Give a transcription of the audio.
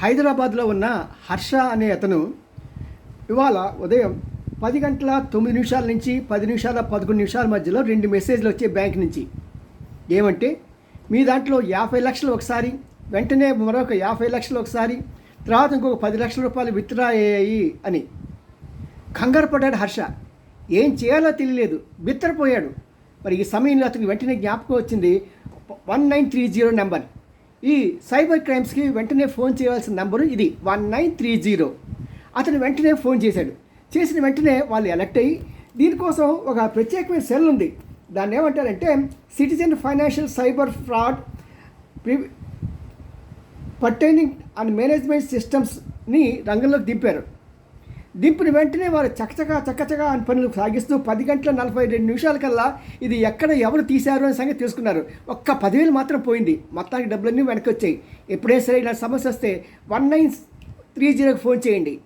హైదరాబాద్లో ఉన్న హర్ష అనే అతను ఇవాళ ఉదయం పది గంటల తొమ్మిది నిమిషాల నుంచి పది నిమిషాల పదకొండు నిమిషాల మధ్యలో రెండు మెసేజ్లు వచ్చాయి బ్యాంక్ నుంచి. ఏమంటే మీ దాంట్లో యాభై లక్షలు ఒకసారి వెంటనే మరొక యాభై లక్షలు ఒకసారి తర్వాత ఇంకొక పది లక్షల రూపాయలు విత్డ్రా అయ్యాయి అని. కంగారు పడ్డాడు హర్ష. ఏం చేయాలో తెలియలేదు. బిత్తరపోయాడు. మరి ఈ సమయంలో అతనికి వెంటనే జ్ఞాపకం వచ్చింది one nine three zero number. ఈ సైబర్ క్రైమ్స్కి వెంటనే ఫోన్ చేయవలసిన నెంబరు ఇది. One nine three zero. అతను వెంటనే ఫోన్ చేశాడు. చేసిన వెంటనే వాళ్ళు ఎలక్ట్ అయ్యి దీనికోసం ఒక ప్రత్యేకమైన సెల్ ఉంది. దాన్ని ఏమంటారంటే citizen financial cyber fraud reporting and management సిస్టమ్స్ని రంగంలోకి దింపారు. దింపిన వెంటనే వారు చకచకా చకచకా అని పనులు సాగిస్తూ పది గంటల నలభై రెండు నిమిషాల కల్లా ఇది ఎక్కడ ఎవరు తీశారు అనే సంగతి తెలుసుకున్నారు. ఒక్క పదివేలు మాత్రం పోయింది. మొత్తానికి డబ్బులన్నీ వెనక్కి వచ్చాయి. ఎప్పుడైనా సరే ఇలా సమస్య వస్తే వన్ నైన్ త్రీ జీరోకి ఫోన్ చేయండి.